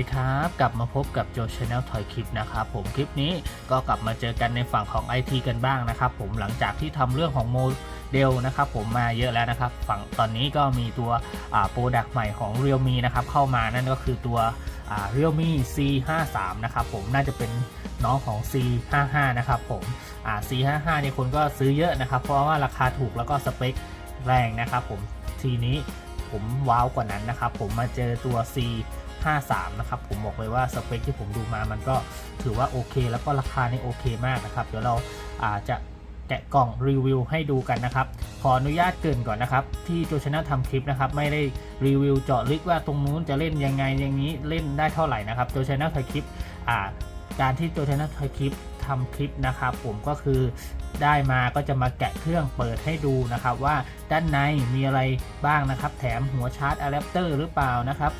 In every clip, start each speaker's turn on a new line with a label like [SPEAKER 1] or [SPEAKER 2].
[SPEAKER 1] ดีครับ กลับมาพบกับโจชาแนลทอยคลิปนะครับผมคลิปนี้ก็กลับมาเจอกันในฝั่งของ IT กันบ้างนะครับผมหลังจากที่ทำเรื่องของโมเดลนะครับผมมาเยอะแล้วนะครับฝั่งตอนนี้ก็มีตัวโปรดักต์ใหม่ของ Realme นะครับเข้ามานั่นก็คือตัว Realme C53 นะครับผมน่าจะเป็นน้องของ C55 นะครับผมอ่า C55 เนี่ยคนก็ซื้อเยอะนะครับเพราะว่าราคาถูกแล้วก็สเปคแรงนะครับผมทีนี้ผมว้าวกว่านั้นนะครับผมมาเจอตัว C 53 นะครับ ผมบอกเลยว่าสเปคที่ผมดูมามันก็ถือว่าโอเค แล้วก็ราคานี่โอเคมากนะครับ เดี๋ยวเราอาจจะแกะกล่องรีวิวให้ดูกันนะครับ ขออนุญาตเกินก่อนนะครับ ที่โจชนะทำคลิปนะครับ ไม่ได้รีวิวเจาะลึกว่าตรงนู้นจะเล่นยังไงอย่างนี้เล่นได้เท่าไหร่นะครับโจชนะทำคลิปการที่โจชนะทำคลิป ทำคลิปนะครับผมก็คือได้มาก็จะมาแกะเครื่องเปิดให้ดูนะครับ ว่าด้านในมีอะไรบ้างนะครับ แถมหัวชาร์จอะแดปเตอร์หรือเปล่านะครับ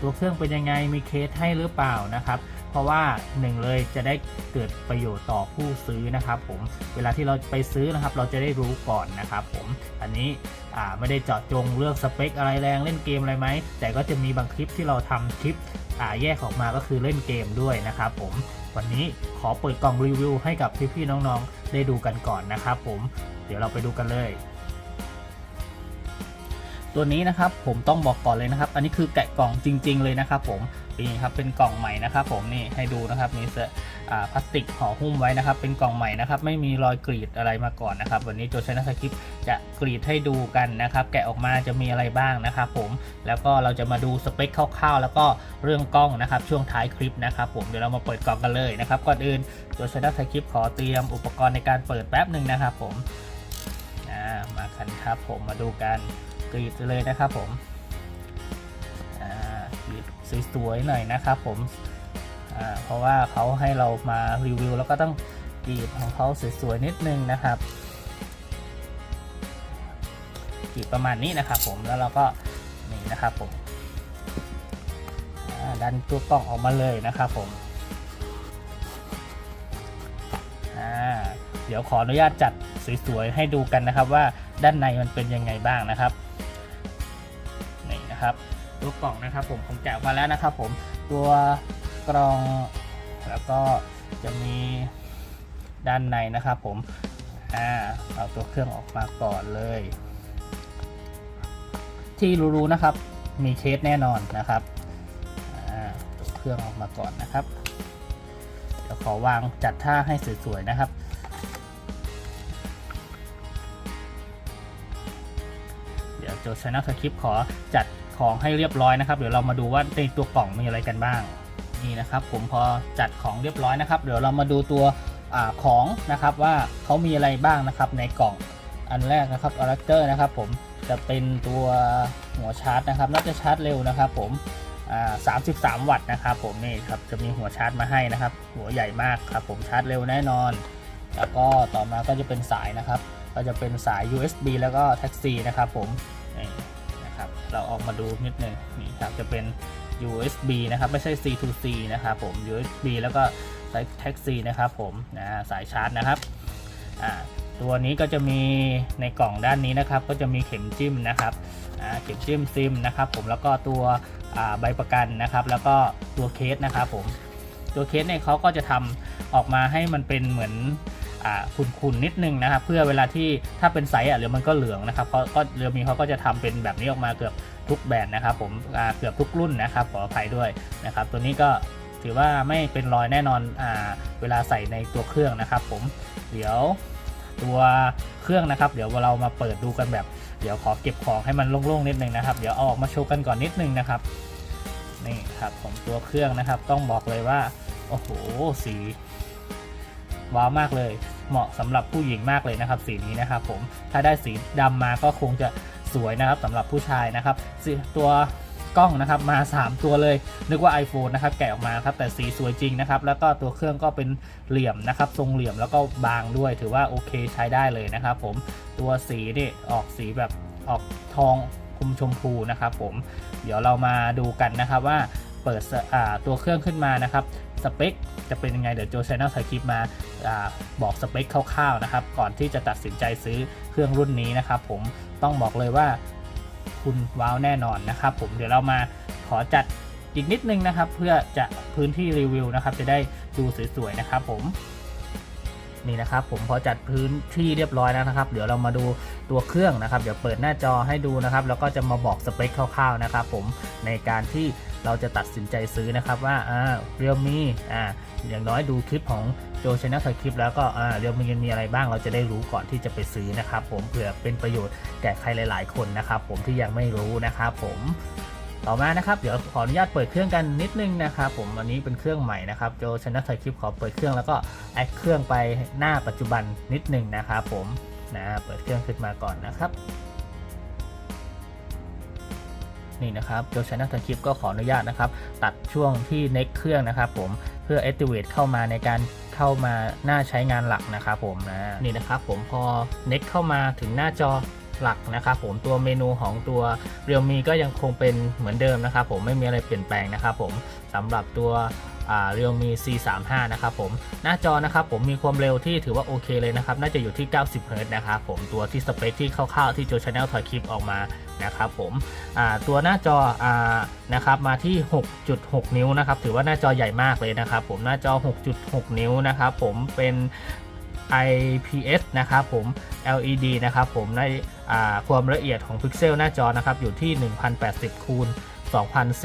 [SPEAKER 1] ตัวเครื่องเป็นยังไงมีเคสให้หรือเปล่านะครับ เพราะว่าหนึ่งเลยจะได้เกิดประโยชน์ต่อผู้ซื้อนะครับ ผมเวลาที่เราไปซื้อนะครับ เราจะได้รู้ก่อนนะครับ ผมอันนี้ไม่ได้เจาะจงเลือกสเปคอะไรแรงเล่นเกมอะไรไหมแต่ก็จะมีบางคลิปที่เราทำคลิปแยกออกมาก็คือเล่นเกมด้วยนะครับ ผม วันนี้ขอเปิดกล่องรีวิวให้กับพี่ๆน้องๆ ได้ดูกันก่อนนะครับผม เดี๋ยวเราไปดูกันเลย ตัวนี้นะครับผมต้องบอกก่อนเลยนะครับ อันนี้คือแกะกล่องจริง ๆ เลยนะครับผมนี่ครับเป็นกล่องใหม่นะครับผมนี่ให้ดูนะครับมีเสื้อพลาสติกห่อหุ้มไว้นะครับ เป็นกล่องใหม่นะครับ ไม่มีรอยกรีดอะไรมาก่อนนะครับ วันนี้โจชนะสคริปจะกรีดให้ดูกันนะครับ แกะออกมาจะมีอะไรบ้างนะครับผมแล้วก็เราจะมาดูสเปคคร่าวๆ แล้วก็เรื่องกล้องนะครับ ช่วงท้ายคลิปนะครับ ผมเดี๋ยวเรามาเปิดกล่องกันเลยนะครับก่อนอื่นโจชนะสคริปขอเตรียมอุปกรณ์ในการเปิดแป๊บหนึ่งนะครับ ผมมากันครับผมมาดูกัน กรีดเลยนะครับผมอ่ากรีดสวยๆหน่อยนะครับผมอ่าเพราะว่าเขาให้เรามารีวิวแล้วก็ต้องกรีดของเขาสวยๆนิดนึงนะครับกรีดประมาณนี้นะครับผมแล้วเราก็นี่นะครับผมดันตัวกล่องออกมาเลยนะครับผมอ่าเดี๋ยวขออนุญาตจัดสวยๆให้ดูกันนะครับว่าด้านในมันเป็นยังไงบ้างนะครับ นะครับตัวกล่องนะครับผมผมแกะออกมาแล้วนะครับผมตัวกล่องแล้วก็จะมีด้านในนะครับผมอ่าเอาตัวเครื่องออกมาก่อนเลย ที่รู้ๆนะครับมีเคสแน่นอนนะครับอ่าตัวเครื่องออกมาก่อนนะครับเดี๋ยวขอวางจัดท่าให้สวยๆนะครับเดี๋ยวโจชนะสคริปขอจัด ของให้เรียบร้อยนะครับ เดี๋ยวเรามาดูว่าในตัวกล่องมีอะไรกันบ้างนี่นะครับผมพอจัดของเรียบร้อยนะครับ เดี๋ยวเรามาดูตัวอของนะครับว่าเขามีอะไรบ้างนะครับในกล่องอันแรกนะครับอะแดปเตอร์นะครับผมจะเป็นตัวหัวชาร์จนะครับน่าจะชาร์จเร็วนะครับ ผมอ่า33วัตต์นะครับ ผมนี่ครับจะมีหัวชาร์จมาให้นะครับ หัวใหญ่มากครับ ผมชาร์จเร็วแน่นอน แล้วก็ต่อมาก็จะเป็นสายนะครับ ก็จะเป็นสาย USB แล้วก็ Type C นะครับ ผม เราออกมาดูนิดหนึ่งนี่ครับจะเป็น USB นะครับ ไม่ใช่ C to C นะครับผม USB แล้วก็สาย Type C นะครับผมนะสายชาร์จนะครับอ่าตัวนี้ก็จะมีในกล่องด้านนี้นะครับ ก็จะมีเข็มจิ้มนะครับอ่าเข็มจิ้มซิมนะครับ ผมแล้วก็ตัวอ่าใบประกันนะครับ แล้วก็ตัวเคสนะครับผมตัวเคสเนี่ยเขาก็จะทำออกมาให้มันเป็นเหมือน ขุ่นๆนิดนึงนะครับ เพื่อเวลาที่ถ้าเป็นไซส์อะหรือมันก็เหลืองนะครับเพราะก็เรือมีเขาก็จะทำเป็นแบบนี้ออกมาเกือบทุกแบรนด์นะครับ ผมเกือบทุกรุ่นนะครับขออภัยด้วยนะครับ ตัวนี้ก็ถือว่าไม่เป็นรอยแน่นอนอเวลาใส่ในตัวเครื่องนะครับ ผมเดี๋ยวตัวเครื่องนะครับ เดี๋ยวเรามาเปิดดูกันแบบ เดี๋ยวขอเก็บของให้มันโล่งๆนิดนึงนะครับ เดี๋ยวเอาออกมาโชว์กันก่อนนิดนึงนะครับนี่ครับผมตัวเครื่องนะครับ ต้องบอกเลยว่าโอ้โหสี ว้าวมากเลย เหมาะสำหรับผู้หญิงมากเลยนะครับ สีนี้นะครับผมถ้าได้สีดำมาก็คงจะสวยนะครับสำหรับผู้ชายนะครับตัวกล้องนะครับมา 3 ตัวเลยนึกว่า iPhone นะครับแกะออกมาครับแต่สีสวยจริงนะครับแล้วก็ตัวเครื่องก็เป็นเหลี่ยมนะครับทรงเหลี่ยมแล้วก็บางด้วย ถือว่าโอเคใช้ได้เลยนะครับผมตัวสีนี่ออกสีแบบออกทองคุมชมพูนะครับผมเดี๋ยวเรามาดูกันนะครับว่าเปิดตัวเครื่องขึ้นมานะครับ สเปคจะเป็นยังไงเดี๋ยวโจชแนลถ่ายคลิปมาอาบอกสเปคคร่าวๆนะครับก่อนที่จะตัดสินใจซื้อเครื่องรุ่นนี้นะครับผมต้องบอกเลยว่าคุณว้าวแน่นอนนะครับผมเดี๋ยวเรามาขอจัดอีกนิดนึงนะครับ เพื่อจะพื้นที่รีวิวนะครับ จะได้ดูสวยๆนะครับผม นี่นะครับผมพอจัดพื้นที่เรียบร้อยแล้วนะครับ เดี๋ยวเรามาดูตัวเครื่องนะครับ เดี๋ยวเปิดหน้าจอให้ดูนะครับ แล้วก็จะมาบอกสเปคคร่าวๆนะครับ ผมในการที่เราจะตัดสินใจซื้อนะครับว่าอ่าเรียวมีอ่าอย่างน้อยดูคลิปของโจชนะถ่ายคลิป แล้วก็อ่าเรียวมีมีอะไรบ้างเราจะได้รู้ก่อนที่จะไปซื้อนะครับ ผมเผื่อเป็นประโยชน์แก่ใครหลาย ๆ คนนะครับ ผมที่ยังไม่รู้นะครับผม ต่อมานะครับเดี๋ยวขออนุญาตเปิดเครื่องกันนิดนึงนะครับผมอันนี้เป็นเครื่องใหม่นะครับโจชนะไทยคลิปขอเปิดเครื่องแล้วก็แอคเครื่องไปหน้าปัจจุบันนิดนึงนะครับผมนะเปิดเครื่องขึ้นมาก่อนนะครับ นี่นะครับโจชนะไทยคลิปก็ขออนุญาตนะครับ ตัดช่วงที่เน็กเครื่องนะครับ ผมเพื่อ activate เข้ามาในการเข้ามาหน้าใช้งานหลักนะครับผมนะนี่นะครับผมพอเน็กเข้ามาถึงหน้าจอ หลักนะครับผมตัวเมนูของตัวเรียวมีก็ยังคงเป็นเหมือนเดิมนะครับผมไม่มีอะไรเปลี่ยนแปลงนะครับผมสำหรับตัวเรียวมี C35 นะครับผมหน้าจอนะครับผมมีความเร็วที่ถือว่าโอเคเลยนะครับ น่าจะอยู่ที่ 90 Hz นะครับผมตัวที่สเปคที่คร่าวๆที่โจชาแนลถอยคลิปออกมานะครับผมตัวหน้าจออนะครับมาที่ 6.6 นิ้วนะครับ ถือว่าหน้าจอใหญ่มากเลยนะครับผมหน้าจอ 6.6 นิ้วนะครับผมเป็น IPS นะครับผม LED นะครับผมในความละเอียดของพิกเซลหน้าจอนะครับอยู่ที่ 1080คูณ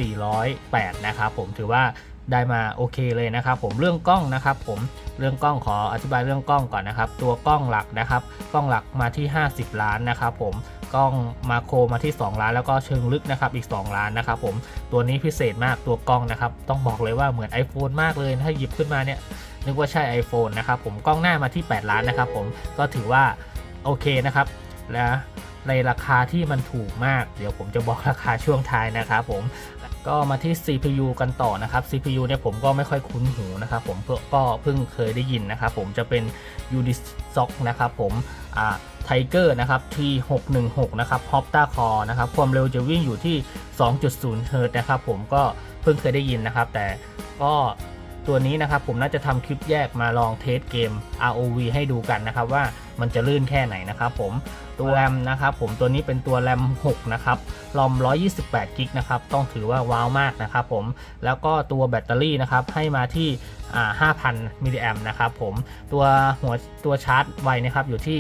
[SPEAKER 1] 2408 นะครับผมถือว่าได้มาโอเคเลยนะครับผมเรื่องกล้องนะครับผมเรื่องกล้องขออธิบายเรื่องกล้องก่อนนะครับ ตัวกล้องหลักนะครับ กล้องหลักมาที่ 50 ล้านนะครับผมกล้องมาโครมาที่ 2 ล้าน แล้วก็เชิงลึกนะครับอีก 2 ล้านนะครับผมตัวนี้พิเศษมากตัวกล้องนะครับ ต้องบอกเลยว่าเหมือน iPhone มากเลยถ้าหยิบขึ้นมาเนี่ย นึกว่าใช่ iPhone นะครับผมกล้องหน้ามาที่ 8 ล้านนะครับผมก็ถือว่าโอเคนะครับและในราคาที่มันถูกมาก เดี๋ยวผมจะบอกราคาช่วงท้ายนะครับผมก็มาที่ CPU กันต่อนะครับ CPU เนี่ยผมก็ไม่ค่อยคุ้นหูนะครับผมเพื่อก็เพิ่งเคยได้ยินนะครับผมจะเป็น u d i s o c นะครับผมอ่าไทเกอร์นะครับ T616 นะครับ Hopta Core นะครับ ความเร็วจะวิ่งอยู่ที่ 2.0 Hz นะครับผมก็เพิ่งเคยได้ยินนะครับ แต่ก็ ตัวนี้นะครับผมน่าจะทำคลิปแยกมาลองเทสเกม ROV ให้ดูกันนะครับว่ามันจะลื่นแค่ไหนนะครับผมตัวแรมนะครับผมตัวนี้เป็นตัวแรม 6 นะครับรอม 128 กิกนะครับ ต้องถือว่าว้าวมากนะครับผม แล้วก็ตัวแบตเตอรี่นะครับ ให้มาที่5,000 มิลลิแอมนะครับผม ตัวหัวตัวชาร์จไวนะครับ อยู่ที่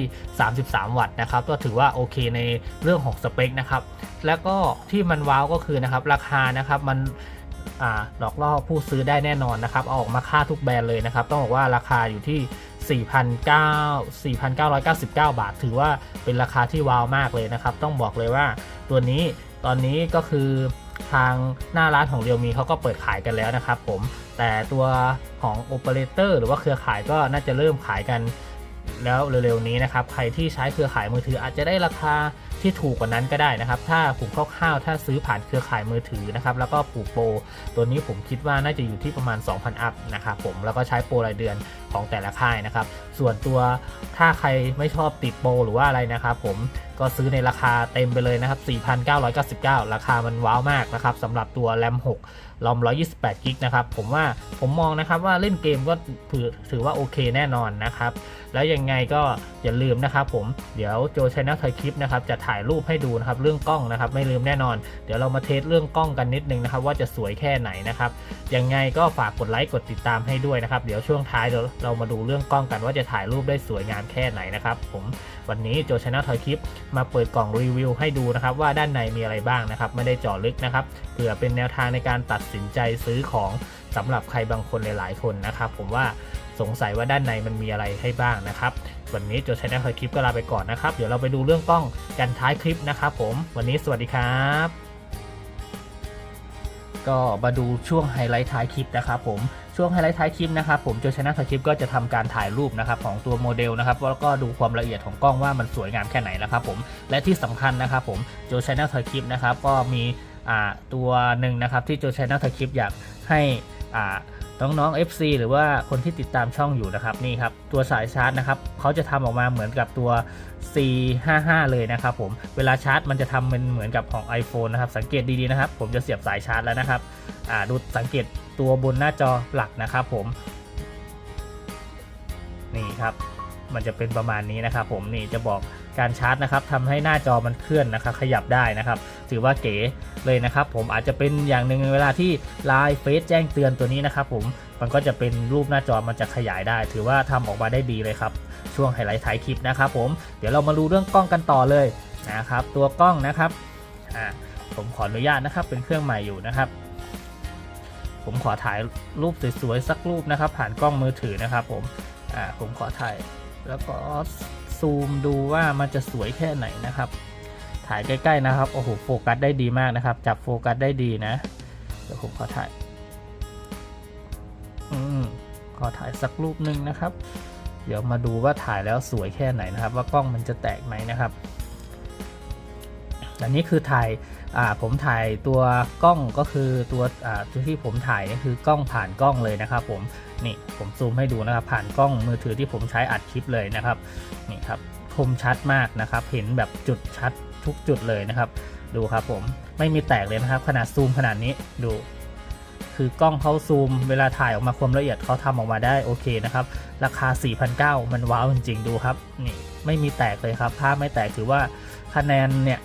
[SPEAKER 1] 33 วัตต์นะครับ ก็ถือว่าโอเคในเรื่องของสเปคนะครับ แล้วก็ที่มันว้าวก็คือนะครับ ราคานะครับ มัน หลอกล่อผู้ซื้อได้แน่นอนนะครับเอาออกมาค่าทุกแบรนด์เลยนะครับ ต้องบอกว่าราคาอยู่ที่4,999 บาท ถือว่าเป็นราคาที่ว้าวมากเลยนะครับ ต้องบอกเลยว่าตัวนี้ตอนนี้ก็คือทางหน้าร้านของเรียวมีเขาก็เปิดขายกันแล้วนะครับผม แต่ตัวของโอเปอเรเตอร์หรือว่าเครือข่ายก็น่าจะเริ่มขายกันแล้วเร็วๆนี้นะครับ ใครที่ใช้เครือข่ายมือถืออาจจะได้ราคา ที่ถูกกว่านั้นก็ได้นะครับ ถ้าผมคร่าวๆถ้าซื้อผ่านเครือข่ายมือถือนะครับ แล้วก็ผูกโปรตัวนี้ผมคิดว่าน่าจะอยู่ที่ประมาณ 2,000 อัพนะครับผมแล้วก็ใช้โปรรายเดือนของแต่ละค่ายนะครับ ส่วนตัวถ้าใครไม่ชอบติดโปรหรือว่าอะไรนะครับผม ก็ซื้อในราคาเต็มไปเลยนะครับ 4,999 ราคามันว้าวมากนะครับสำหรับตัวแรม6รอม128กิกนะครับ ผมว่าผมมองนะครับว่าเล่นเกมก็ถือถือว่าโอเคแน่นอนนะครับ แล้วยังไงก็อย่าลืมนะครับผม เดี๋ยวโจชนะไทยคลิปนะครับจะถ่ายรูปให้ดูนะครับเรื่องกล้องนะครับไม่ลืมแน่นอน เดี๋ยวเรามาเทสเรื่องกล้องกันนิดนึงนะครับว่าจะสวยแค่ไหนนะครับ ยังไงก็ฝากกดไลค์กดติดตามให้ด้วยนะครับ เดี๋ยวช่วงท้ายเดี๋ยวเรามาดูเรื่องกล้องกันว่าจะถ่ายรูปได้สวยงามแค่ไหนนะครับผมวันนี้โจชนะทอยคลิปมาเปิดกล่องรีวิวให้ดูนะครับว่าด้านในมีอะไรบ้างนะครับ ไม่ได้เจาะลึกนะครับเผื่อเป็นแนวทางในการตัดสินใจซื้อของสำหรับใครบางคนหลาย ๆ คนนะครับผมว่าสงสัยว่าด้านในมันมีอะไรให้บ้างนะครับ วันนี้โจชนะทอยคลิปก็ลาไปก่อนนะครับ เดี๋ยวเราไปดูเรื่องกล้องกันท้ายคลิปนะครับผม วันนี้สวัสดีครับ ก็มาดูช่วงไฮไลท์ท้ายคลิปนะครับผม ช่วงไฮไลท์ท้ายคลิปนะครับผมโจชนะถ่ายคลิปก็จะทำการถ่ายรูปนะครับของตัวโมเดลนะครับแล้วก็ดูความละเอียดของกล้องว่ามันสวยงามแค่ไหนนะครับผมและที่สำคัญนะครับผมโจชนะถ่ายคลิปนะครับก็มีอ่าตัวหนึ่งนะครับที่โจชนะถ่ายคลิปอยากให้อ่า น้องๆ FC หรือว่าคนที่ติดตามช่องอยู่นะครับนี่ครับตัวสายชาร์จนะครับเขาจะทำออกมาเหมือนกับตัว C55 เลยนะครับผมเวลาชาร์จมันจะทำเป็นเหมือนกับของ iPhone นะครับสังเกตดีๆนะครับ ผมจะเสียบสายชาร์จแล้วนะครับอ่าดูสังเกตตัวบนหน้าจอหลักนะครับผมนี่ครับมันจะเป็นประมาณนี้นะครับผมนี่จะบอก การชาร์จนะครับทำให้หน้าจอมันเคลื่อนนะครับขยับได้นะครับ ถือว่าเก๋เลยนะครับ ผมอาจจะเป็นอย่างหนึ่งเวลาที่ไลน์เฟซแจ้งเตือนตัวนี้นะครับ ผมมันก็จะเป็นรูปหน้าจอมันจะขยายได้ ถือว่าทำออกมาได้ดีเลยครับ ช่วงไฮไลท์ท้ายคลิปนะครับผมเดี๋ยวเรามาดูเรื่องกล้องกันต่อเลยนะครับ ตัวกล้องนะครับอ่าผมขออนุญาตนะครับ เป็นเครื่องใหม่อยู่นะครับผมขอถ่ายรูปสวยๆสักรูปนะครับ ผ่านกล้องมือถือนะครับ ผมอ่าผมขอถ่ายแล้วก็ ซูมดูว่ามันจะสวยแค่ไหนนะครับ ถ่ายใกล้ ๆนะครับ โอ้โห โฟกัสได้ดีมากนะครับ จับโฟกัสได้ดีนะ เดี๋ยวผมขอถ่าย อืมขอถ่ายสักรูปหนึ่งนะครับ เดี๋ยวมาดูว่าถ่ายแล้วสวยแค่ไหนนะครับ ว่ากล้องมันจะแตกไหมนะครับ อันนี้คือถ่ายผมถ่ายตัวกล้องก็คือตัวที่ผมถ่ายนี่คือกล้องผ่านกล้องเลยนะครับ ผมนี่ผมซูมให้ดูนะครับ ผ่านกล้องมือถือที่ผมใช้อัดคลิปเลยนะครับนี่ครับคมชัดมากนะครับ เห็นแบบจุดชัดทุกจุดเลยนะครับ ดูครับผมไม่มีแตกเลยนะครับ ขนาดซูมขนาดนี้ดูคือกล้องเขาซูมเวลาถ่ายออกมาความละเอียดเขาทำออกมาได้โอเคนะครับ ราคา 4,900 มันว้าวจริงๆ ดูครับ นี่ไม่มีแตกเลยครับ ภาพไม่แตกถือว่าคะแนนเนี่ย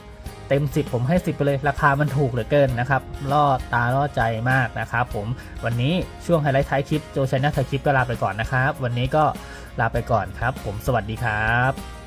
[SPEAKER 1] เต็ม 10 ผมให้ 10 ไปเลย ราคามันถูกเหลือเกินนะครับล่อตาล่อใจมากนะครับผมวันนี้ช่วงไฮไลท์ท้ายคลิปโจชัยนาถ่ายคลิปก็ลาไปก่อนนะครับ วันนี้ก็ลาไปก่อนครับ ผมสวัสดีครับ